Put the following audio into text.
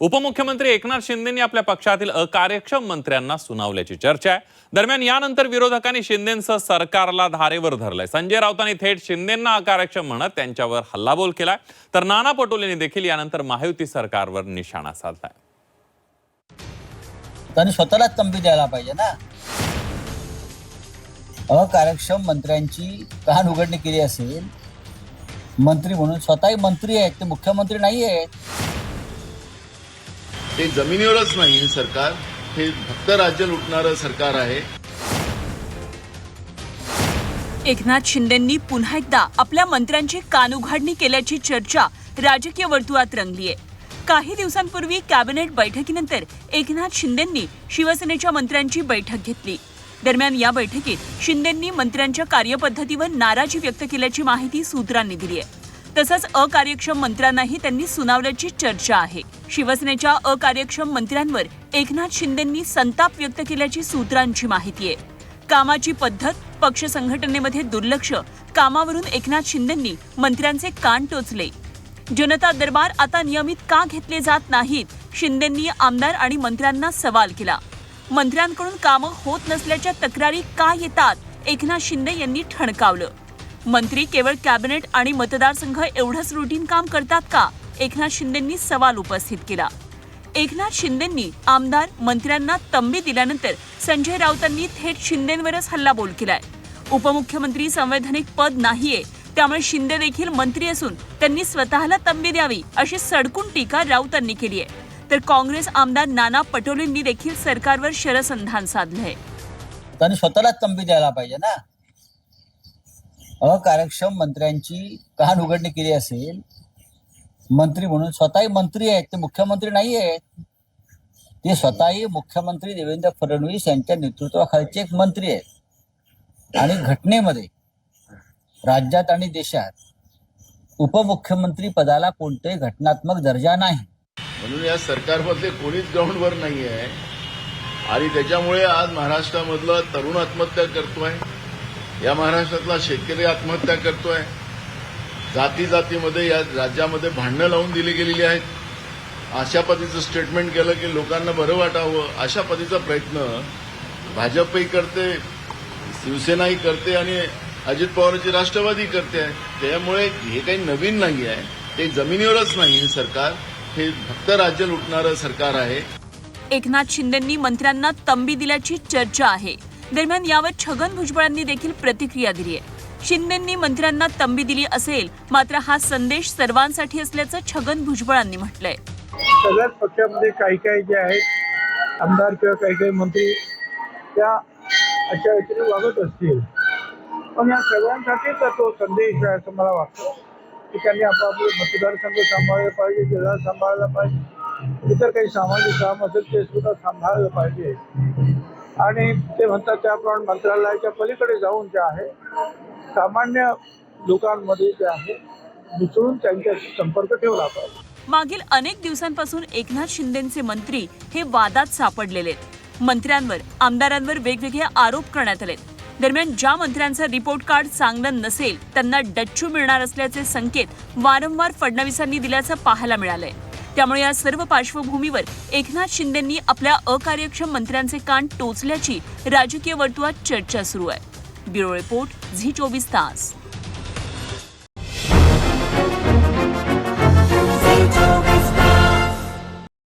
उपमुख्यमंत्री एकनाथ शिंदेंनी आपल्या पक्षातील अकार्यक्षम मंत्र्यांना सुनावल्याची चर्चा आहे. दरम्यान यानंतर विरोधकांनी शिंदेंसह सरकारला धारेवर धरलंय. संजय राऊतांनी थेट शिंदेंना अकार्यक्षम म्हणत त्यांच्यावर हल्लाबोल केलाय. तर नाना पटोलेंनी देखील यानंतर महायुती सरकारवर निशाणा साधलाय. त्यांनी स्वतःलाच तंबी द्यायला पाहिजे ना. अकार्यक्षम मंत्र्यांची कान उघडणी केली असेल मंत्री म्हणून स्वतःही मंत्री आहेत ते मुख्यमंत्री नाही आहेत ते जमिनीवरच नाही सरकार. हे फक्त राज्य लुटणारं सरकार आहे. एकनाथ शिंदेंनी पुन्हा एकदा आपल्या मंत्र्यांची कानउघाडणी केल्याची चर्चा राजकीय वर्तुळात रंगली आहे काही दिवसांपूर्वी कॅबिनेट बैठकीनंतर एकनाथ शिंदेंनी शिवसेनेच्या मंत्र्यांची बैठक घेतली. दरम्यान या बैठकीत शिंदेंनी मंत्र्यांच्या कार्यपद्धतीवर नाराजी व्यक्त केल्याची माहिती सूत्रांनी दिली आहे तसंच अकार्यक्षम मंत्र्यांनाही त्यांनी सुनावल्याची चर्चा आहे. शिवसेनेच्या अकार्यक्षम मंत्र्यांवर एकनाथ शिंदेंनी संताप व्यक्त केल्याची सूत्रांची माहिती आहे. कामाची पद्धत पक्ष संघटनेमध्ये दुर्लक्ष कामावरून एकनाथ शिंदेंनी मंत्र्यांचे कान टोचले. जनता दरबार आता नियमित का घेतले जात नाहीत शिंदेंनी आमदार आणि मंत्र्यांना सवाल केला. मंत्र्यांकडून कामं होत नसल्याच्या तक्रारी का येतात एकनाथ शिंदे यांनी ठणकावलं. मंत्री केवळ कॅबिनेट आणि मतदारसंघ एवढंच रुटीन काम करतात का? एकनाथ शिंदेंनी सवाल उपस्थित केला. एकनाथ शिंदेंनी आमदार मंत्र्यांना तंबी दिल्यानंतर संजय राऊतांनी थेट शिंदेंवरच हल्लाबोल केलाय. उपमुख्यमंत्री संवैधानिक पद नाहीये त्यामुळे शिंदे देखील मंत्री असून त्यांनी स्वतःला तंबी द्यावी अशी सडकून टीका राऊतांनी केली आहे तर काँग्रेस आमदार नाना पटोलेंनी देखील सरकारवर शरसंधान साधलंय. त्यांनी स्वतःलाच तंबी द्यायला पाहिजे ना? अकार्यक्षम मंत्र्यांची कान उघडणी केली असेल मंत्री म्हणून स्वतःही मंत्री आहेत ते मुख्यमंत्री नाही आहेत. ते स्वतःही मुख्यमंत्री देवेंद्र फडणवीस यांच्या नेतृत्वाखालचे एक मंत्री आहेत. आणि घटनेमध्ये राज्यात आणि देशात उपमुख्यमंत्री पदाला कोणतेही घटनात्मक दर्जा नाही. म्हणून या सरकारमधले कोणीच ग्राउंडवर नाही आहे आणि त्याच्यामुळे आज महाराष्ट्रामधला तरुण आत्महत्या करतोय. या महाराष्ट्रातला शेतकरी आत्महत्या करतोय. जाती जातीमध्ये या राज्यामध्ये भांडणं लावून दिली गेलेली आहेत. अशा पद्धतीचं स्टेटमेंट केलं की लोकांना बरं वाटावं अशा पद्धतीचा प्रयत्न भाजपही करते शिवसेनाही करते आणि अजित पवारची राष्ट्रवादी करते. आहे त्यामुळे हे काही नवीन नाही आहे. ते जमिनीवरच नाही हे सरकार. हे फक्त राज्य लुटणारं सरकार आहे. एकनाथ शिंदेंनी मंत्र्यांना तंबी दिल्याची चर्चा आहे. दरम्यान यावर छगन भुजबळांनी देखील प्रतिक्रिया दिली आहे. शिंदेंनी मंत्र्यांना तंबी दिली असेल मात्र हा संदेश सर्वांसाठी असल्याचं छगन भुजबळांनी म्हटलंय. सगळ्याच पक्षामध्ये काही काही जे आहेत आमदार किंवा काही काही मंत्री त्या अशा रीतीने वागत असतील. पण या सगळ्यांसाठीच तो संदेश आहे असं मला वाटतं. की त्यांनी आपापले मतदारसंघ सांभाळले पाहिजे जिल्हा सांभाळला पाहिजे. इतर काही सामाजिक काम असेल ते सुद्धा सांभाळलं पाहिजे. आणि ते म्हणतात त्याप्रमाणे मंत्रालयाच्या पलीकडे जाऊन जे आहे सामान्य लोकांमध्ये जे आहे मिसळून त्यांच्याशी संपर्क ठेवला पाहिजे. मागील अनेक दिवसांपासून एकनाथ शिंदेचे मंत्री हे वादात सापडलेले मंत्र्यांवर आमदारांवर वेगवेगळे आरोप करण्यात आले दरम्यान ज्या मंत्र्यांचा रिपोर्ट कार्ड चांगलं नसेल त्यांना डच्चू मिळणार असल्याचे संकेत वारंवार फडणवीसांनी दिल्याचं पाहायला मिळालंय. त्यामुळे या सर्व पार्श्वभूमीवर एकनाथ शिंदेंनी आपल्या अकार्यक्षम मंत्र्यांचे कान टोचल्याची राजकीय वर्तुळात चर्चा सुरू आहे. ब्युरो रिपोर्ट झी चोवीस तास.